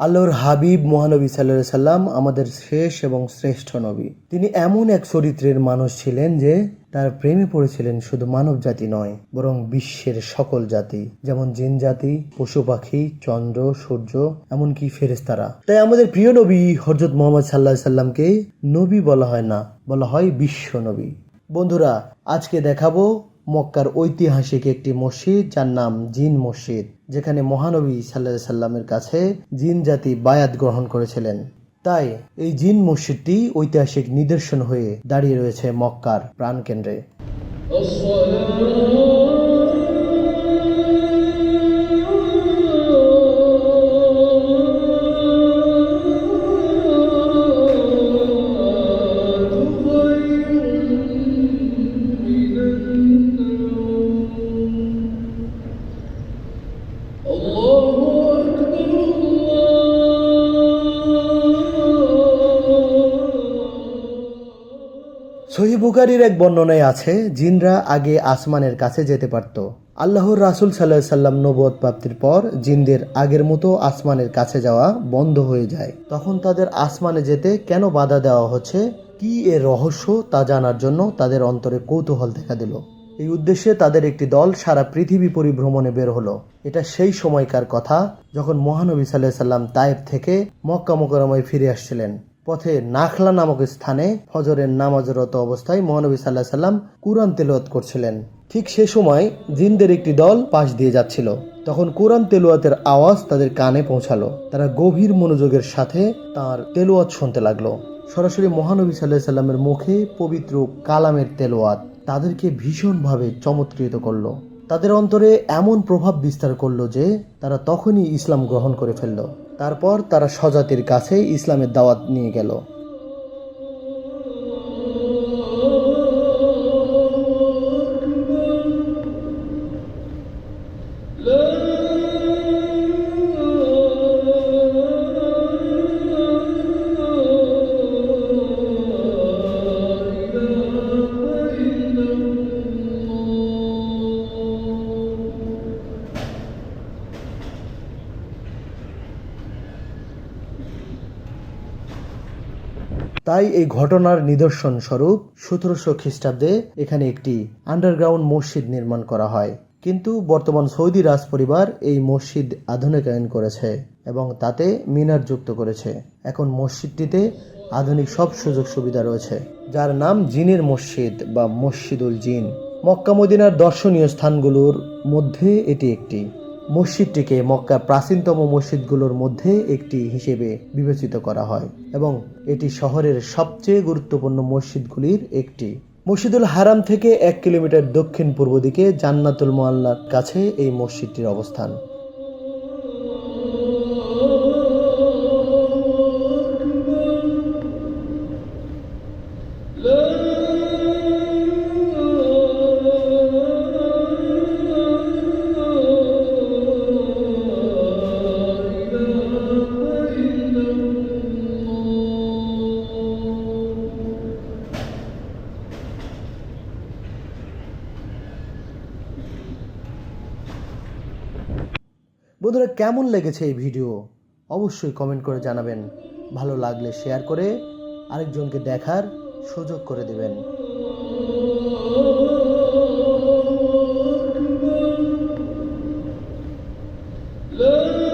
আল্লাহর হাবিব মহানবী সাল্লাহ সাল্লাম আমাদের শেষ এবং শ্রেষ্ঠ নবী। তিনি এমন এক চরিত্রের মানুষ ছিলেন যে তার প্রেমে পড়েছিলেন শুধু মানব জাতি নয়, বরং বিশ্বের সকল জাতি। যেমন জিন জাতি, পশু পাখি, চন্দ্র, সূর্য, এমনকি ফেরেস্তারা তাই আমাদের প্রিয় নবী হজরত মোহাম্মদ সাল্লাহ সাল্লামকে নবী বলা হয় না, বলা হয় বিশ্ব নবী। বন্ধুরা, আজকে দেখাবো মক্কার ঐতিহাসিক একটি মসজিদ, যার নাম জিন মসজিদ, যেখানে মহানবী সাল্লা সাল্লামের কাছে জিন জাতি বায়াত গ্রহণ করেছিলেন। তাই এই জিন মসজিদটি ঐতিহাসিক নিদর্শন হয়ে দাঁড়িয়ে রয়েছে মক্কার প্রাণকেন্দ্রে। সহি বুখারির এক বর্ণনায় আছে, জিনরা আগে আসমানের কাছে যেতে পারত। আল্লাহর রাসুল সাল্লাহ সাল্লাম নবদ প্রাপ্তির পর জিনদের আগের মতো আসমানের কাছে যাওয়া বন্ধ হয়ে যায়। তখন তাদের আসমানে যেতে কেন বাধা দেওয়া হচ্ছে? কি এর রহস্য তা জানার জন্য তাদের অন্তরে কৌতূহল দেখা দিল। এই উদ্দেশ্যে তাদের একটি দল সারা পৃথিবী পরিভ্রমণে বের হলো। এটা সেই সময়কার কথা যখন মহানবী সাল্লাহ সাল্লাম তায়েব থেকে মক্কা মোকারমায় ফিরে আসছিলেন। পথে নাখলা নামক স্থানে ফজরের নামাজরত অবস্থায় মহানবী সাল্লাহ সাল্লাম কুরআন তেলাওয়াত করছিলেন। ঠিক সে সময় জিনদের একটি দল পাশ দিয়ে যাচ্ছিল। তখন কোরআন তেলোয়াতের আওয়াজ তাদের কানে পৌঁছালো। তারা গভীর মনোযোগের সাথে তার তেলুয়াত শুনতে লাগল। সরাসরি মহানবী সাল্লাহ সাল্লামের মুখে পবিত্র কালামের তেলোয়াত তাদেরকে ভীষণভাবে চমৎকৃত করল। তাদের অন্তরে এমন প্রভাব বিস্তার করল যে তারা তখনই ইসলাম গ্রহণ করে ফেলল। তারপর তারা স্বজাতির কাছে ইসলামের দাওয়াত নিয়ে গেল। তাই এই ঘটনার নিদর্শন স্বরূপ সতেরোশো খ্রিস্টাব্দে এখানে একটি আন্ডারগ্রাউন্ড মসজিদ নির্মাণ করা হয়। কিন্তু বর্তমান সৌদি রাজ পরিবার এই মসজিদ আধুনিকায়ন করেছে এবং তাতে মিনার যুক্ত করেছে। এখন মসজিদটিতে আধুনিক সব সুযোগ সুবিধা রয়েছে। যার নাম জিনের মসজিদ বা মসজিদুল জিন। মক্কা মদিনার দর্শনীয় স্থানগুলোর মধ্যে এটি একটি। মসজিদটিকে মক্কা প্রাচীনতম মসজিদগুলোর মধ্যে একটি হিসেবে বিবেচিত করা হয় এবং এটি শহরের সবচেয়ে গুরুত্বপূর্ণ মসজিদগুলির একটি। মসজিদুল হারাম থেকে এক কিলোমিটার দক্ষিণ পূর্ব দিকে জান্নাতুল মোয়াল্লার কাছে এই মসজিদটির অবস্থান। বন্ধুরা, কেমন লেগেছে এই ভিডিও? অবশ্যই কমেন্ট করে জানাবেন। ভালো লাগলে শেয়ার করে আরেকজনকে দেখার সুযোগ করে দেবেন। Love.